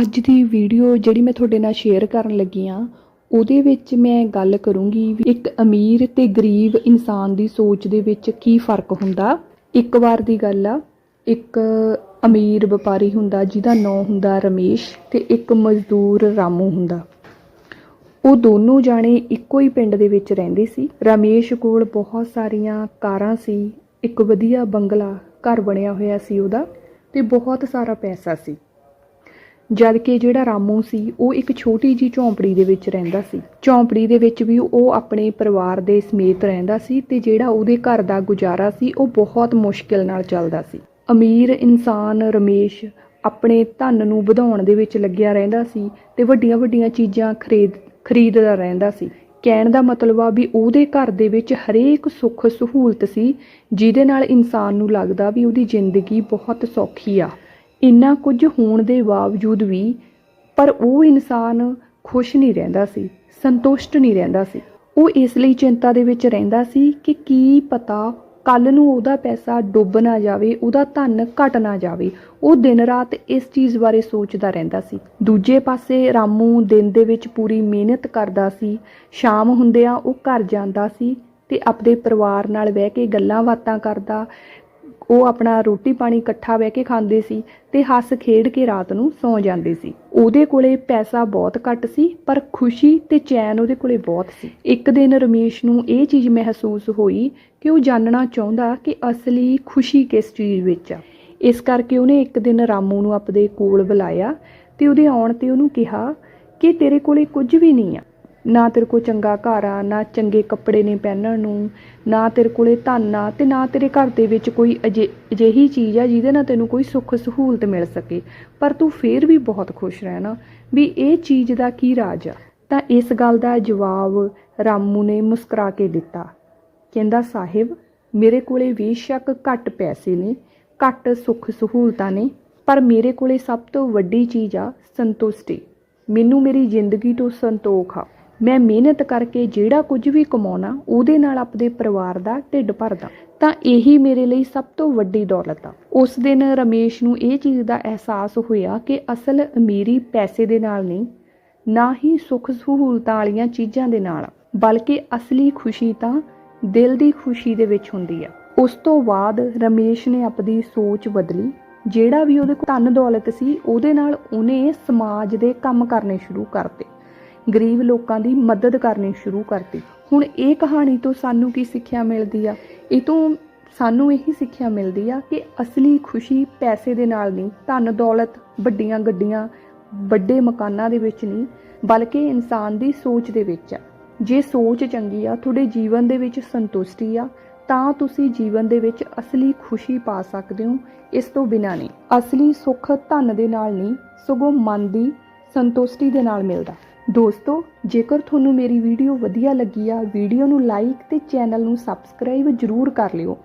ਅੱਜ ਦੀ ਵੀਡੀਓ ਜਿਹੜੀ ਮੈਂ ਤੁਹਾਡੇ ਨਾਲ ਸ਼ੇਅਰ ਕਰਨ ਲੱਗੀ ਆ, ਉਹਦੇ ਵਿੱਚ ਮੈਂ ਗੱਲ ਕਰੂੰਗੀ ਵੀ ਇੱਕ ਅਮੀਰ ਤੇ ਗਰੀਬ ਇਨਸਾਨ ਦੀ ਸੋਚ ਦੇ ਵਿੱਚ ਕੀ ਫ਼ਰਕ ਹੁੰਦਾ। ਇੱਕ ਵਾਰ ਦੀ ਗੱਲ ਆ, ਇੱਕ ਅਮੀਰ ਵਪਾਰੀ ਹੁੰਦਾ, ਜਿਹਦਾ ਨਾਂ ਹੁੰਦਾ ਰਮੇਸ਼ ਤੇ ਇੱਕ ਮਜ਼ਦੂਰ ਰਾਮੂ ਹੁੰਦਾ। ਉਹ ਦੋਨੋਂ ਜਾਣੇ ਇੱਕੋ ਹੀ ਪਿੰਡ ਦੇ ਵਿੱਚ ਰਹਿੰਦੇ ਸੀ। ਰਮੇਸ਼ ਕੋਲ ਬਹੁਤ ਸਾਰੀਆਂ ਕਾਰਾਂ ਸੀ, ਇੱਕ ਵਧੀਆ ਬੰਗਲਾ ਘਰ ਬਣਿਆ ਹੋਇਆ ਸੀ ਉਹਦਾ ਤੇ ਬਹੁਤ ਸਾਰਾ ਪੈਸਾ ਸੀ। ਜਦ ਕਿ ਜਿਹੜਾ ਰਾਮੂ ਸੀ, ਉਹ ਇੱਕ ਛੋਟੀ ਜੀ ਝੌਂਪੜੀ ਦੇ ਵਿੱਚ ਰਹਿੰਦਾ ਸੀ। ਝੌਂਪੜੀ ਦੇ ਵਿੱਚ ਵੀ ਉਹ ਆਪਣੇ ਪਰਿਵਾਰ ਦੇ ਸਮੇਤ ਰਹਿੰਦਾ ਸੀ ਤੇ ਜਿਹੜਾ ਉਹਦੇ ਘਰ ਦਾ ਗੁਜ਼ਾਰਾ ਸੀ, ਉਹ ਬਹੁਤ ਮੁਸ਼ਕਿਲ ਨਾਲ ਚੱਲਦਾ ਸੀ। ਅਮੀਰ ਇਨਸਾਨ ਰਮੇਸ਼ ਆਪਣੇ ਧਨ ਨੂੰ ਵਧਾਉਣ ਦੇ ਵਿੱਚ ਲੱਗਿਆ ਰਹਿੰਦਾ ਸੀ ਤੇ ਵੱਡੀਆਂ-ਵੱਡੀਆਂ ਚੀਜ਼ਾਂ ਖਰੀਦ, ਖਰੀਦਦਾ ਰਹਿੰਦਾ ਸੀ। ਕਹਿਣ ਦਾ ਮਤਲਬ ਆ ਵੀ ਉਹਦੇ ਘਰ ਦੇ ਵਿੱਚ ਹਰੇਕ ਸੁੱਖ ਸਹੂਲਤ ਸੀ, ਜਿਹਦੇ ਨਾਲ ਇਨਸਾਨ ਨੂੰ ਲੱਗਦਾ ਵੀ ਉਹਦੀ ਜ਼ਿੰਦਗੀ ਬਹੁਤ ਸੌਖੀ ਆ। ਇੰਨਾ ਕੁਝ ਹੋਣ ਦੇ ਬਾਵਜੂਦ ਵੀ, ਪਰ ਉਹ ਇਨਸਾਨ ਖੁਸ਼ ਨਹੀਂ ਰਹਿੰਦਾ ਸੀ, ਸੰਤੁਸ਼ਟ ਨਹੀਂ ਰਹਿੰਦਾ ਸੀ। ਉਹ ਇਸ ਲਈ ਚਿੰਤਾ ਦੇ ਵਿੱਚ ਰਹਿੰਦਾ ਸੀ ਕਿ ਕੀ ਪਤਾ ਕੱਲ ਨੂੰ ਉਹਦਾ ਪੈਸਾ ਡੁੱਬ ਨਾ ਜਾਵੇ, ਉਹਦਾ ਧਨ ਘਟ ਨਾ ਜਾਵੇ। ਉਹ ਦਿਨ ਰਾਤ ਇਸ ਚੀਜ਼ ਬਾਰੇ ਸੋਚਦਾ ਰਹਿੰਦਾ ਸੀ। ਦੂਜੇ ਪਾਸੇ ਰਾਮੂ ਦਿਨ ਦੇ ਵਿੱਚ ਪੂਰੀ ਮਿਹਨਤ ਕਰਦਾ ਸੀ। ਸ਼ਾਮ ਹੁੰਦਿਆਂ ਉਹ ਘਰ ਜਾਂਦਾ ਸੀ ਤੇ ਆਪਣੇ ਪਰਿਵਾਰ ਨਾਲ ਬਹਿ ਕੇ ਗੱਲਾਂ ਬਾਤਾਂ ਕਰਦਾ ਉਹ ਆਪਣਾ ਰੋਟੀ ਪਾਣੀ ਇਕੱਠਾ ਬਹਿ ਕੇ ਖਾਂਦੇ ਸੀ ਤੇ ਹੱਸ ਖੇਡ ਕੇ ਰਾਤ ਨੂੰ ਸੌਂ ਜਾਂਦੇ ਸੀ। ਉਹਦੇ ਕੋਲੇ ਪੈਸਾ ਬਹੁਤ ਘੱਟ ਸੀ, ਪਰ ਖੁਸ਼ੀ ਤੇ ਚੈਨ ਉਹਦੇ ਕੋਲੇ ਬਹੁਤ ਸੀ। ਇੱਕ ਦਿਨ ਰਮੇਸ਼ ਨੂੰ ਇਹ ਚੀਜ਼ ਮਹਿਸੂਸ ਹੋਈ ਕਿ ਉਹ ਜਾਣਨਾ ਚਾਹੁੰਦਾ ਕਿ ਅਸਲੀ ਖੁਸ਼ੀ ਕਿਸ ਚੀਜ਼ ਵਿੱਚ ਆ। ਇਸ ਕਰਕੇ ਉਹਨੇ ਇੱਕ ਦਿਨ ਰਾਮੂ ਨੂੰ ਆਪਣੇ ਕੋਲ ਬੁਲਾਇਆ ਤੇ ਉਹਦੇ ਆਉਣ ਤੇ ਉਹਨੂੰ ਕਿਹਾ ਕਿ ਤੇਰੇ ਕੋਲੇ ਕੁਝ ਵੀ ਨਹੀਂ ਆ। ਨਾ ਤੇਰੇ ਕੋਲ ਚੰਗਾ ਘਰ ਆ, ਨਾ ਚੰਗੇ ਕੱਪੜੇ ਨੇ ਪਹਿਨਣ ਨੂੰ, ਨਾ ਤੇਰੇ ਕੋਲੇ ਧਨ ਆ ਤੇ ਨਾ ਤੇਰੇ ਘਰ ਦੇ ਵਿੱਚ ਕੋਈ ਅਜੇ- ਅਜਿਹੀ ਚੀਜ਼ ਆ ਜਿਹਦੇ ਨਾਲ ਤੈਨੂੰ ਕੋਈ ਸੁੱਖ ਸਹੂਲਤ ਮਿਲ ਸਕੇ। ਪਰ ਤੂੰ ਫੇਰ ਵੀ ਬਹੁਤ ਖੁਸ਼ ਰਹਿਣਾ ਵੀ ਇਹ ਚੀਜ਼ ਦਾ ਕੀ ਰਾਜ ਆ। ਤਾਂ ਇਸ ਗੱਲ ਦਾ ਜਵਾਬ ਰਾਮੂ ਨੇ ਮੁਸਕਰਾ ਕੇ ਦਿੱਤਾ। ਕਹਿੰਦਾ, ਸਾਹਿਬ, ਮੇਰੇ ਕੋਲੇ ਬੇਸ਼ੱਕ ਘੱਟ ਪੈਸੇ ਨੇ, ਘੱਟ ਸੁੱਖ ਸਹੂਲਤਾਂ ਨੇ, ਪਰ ਮੇਰੇ ਕੋਲੇ ਸਭ ਤੋਂ ਵੱਡੀ ਚੀਜ਼ ਆ ਸੰਤੁਸ਼ਟੀ। ਮੈਨੂੰ ਮੇਰੀ ਜ਼ਿੰਦਗੀ ਤੋਂ ਸੰਤੋਖ ਆ। ਮੈਂ ਮਿਹਨਤ ਕਰਕੇ ਜਿਹੜਾ ਕੁਝ ਵੀ ਕਮਾਉਣਾ, ਉਹਦੇ ਨਾਲ ਆਪਣੇ ਪਰਿਵਾਰ ਦਾ ਢਿੱਡ ਭਰਦਾ। ਤਾਂ ਇਹੀ ਮੇਰੇ ਲਈ ਸਭ ਤੋਂ ਵੱਡੀ ਦੌਲਤ ਆ। ਉਸ ਦਿਨ ਰਮੇਸ਼ ਨੂੰ ਇਹ ਚੀਜ਼ ਦਾ ਅਹਿਸਾਸ ਹੋਇਆ ਕਿ ਅਸਲ ਅਮੀਰੀ ਪੈਸੇ ਦੇ ਨਾਲ ਨਹੀਂ, ਨਾ ਹੀ ਸੁੱਖ ਸਹੂਲਤਾਂ ਵਾਲੀਆਂ ਚੀਜ਼ਾਂ ਦੇ ਨਾਲ ਬਲਕਿ ਅਸਲੀ ਖੁਸ਼ੀ ਤਾਂ ਦਿਲ ਦੀ ਖੁਸ਼ੀ ਦੇ ਵਿੱਚ ਹੁੰਦੀ ਆ। ਉਸ ਤੋਂ ਬਾਅਦ ਰਮੇਸ਼ ਨੇ ਆਪਣੀ ਸੋਚ ਬਦਲੀ। ਜਿਹੜਾ ਵੀ ਉਹਦੇ ਕੋਲ ਧਨ ਦੌਲਤ ਸੀ, ਉਹਦੇ ਨਾਲ ਉਹਨੇ ਸਮਾਜ ਦੇ ਕੰਮ ਕਰਨੇ ਸ਼ੁਰੂ ਕਰਤੇ। ਗਰੀਬ ਲੋਕਾਂ ਦੀ ਮਦਦ ਕਰਨੀ ਸ਼ੁਰੂ ਕਰਤੀ। ਹੁਣ ਇਹ ਕਹਾਣੀ ਤੋਂ ਸਾਨੂੰ ਕੀ ਸਿੱਖਿਆ ਮਿਲਦੀ ਆ? ਇਹ ਤੋਂ ਸਾਨੂੰ ਇਹੀ ਸਿੱਖਿਆ ਮਿਲਦੀ ਆ ਕਿ ਅਸਲੀ ਖੁਸ਼ੀ ਪੈਸੇ ਦੇ ਨਾਲ ਨਹੀਂ, ਧਨ ਦੌਲਤ, ਵੱਡੀਆਂ ਗੱਡੀਆਂ, ਵੱਡੇ ਮਕਾਨਾਂ ਦੇ ਵਿੱਚ ਨਹੀਂ, ਬਲਕਿ ਇਨਸਾਨ ਦੀ ਸੋਚ ਦੇ ਵਿੱਚ ਆ। ਜੇ ਸੋਚ ਚੰਗੀ ਆ, ਤੁਹਾਡੇ ਜੀਵਨ ਦੇ ਵਿੱਚ ਸੰਤੁਸ਼ਟੀ ਆ, ਤਾਂ ਤੁਸੀਂ ਜੀਵਨ ਦੇ ਵਿੱਚ ਅਸਲੀ ਖੁਸ਼ੀ ਪਾ ਸਕਦੇ ਹੋ, ਇਸ ਤੋਂ ਬਿਨਾ ਨਹੀਂ। ਅਸਲੀ ਸੁੱਖ ਧਨ ਦੇ ਨਾਲ ਨਹੀਂ, ਸਗੋਂ ਮਨ ਦੀ ਸੰਤੁਸ਼ਟੀ ਦੇ ਨਾਲ ਮਿਲਦਾ। ਦੋਸਤੋ, ਜੇਕਰ ਤੁਹਾਨੂੰ ਮੇਰੀ ਵੀਡੀਓ ਵਧੀਆ ਲੱਗੀ ਆ, ਵੀਡੀਓ ਨੂੰ ਲਾਈਕ ਤੇ ਚੈਨਲ ਨੂੰ ਸਬਸਕ੍ਰਾਈਬ ਜਰੂਰ ਕਰ ਲਿਓ।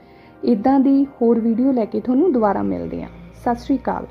ਇਦਾਂ ਦੀ ਹੋਰ ਵੀਡੀਓ ਲੈ ਕੇ ਤੁਹਾਨੂੰ ਦੁਬਾਰਾ ਮਿਲਦੇ ਆ। ਸਤਿ ਸ਼੍ਰੀ ਅਕਾਲ।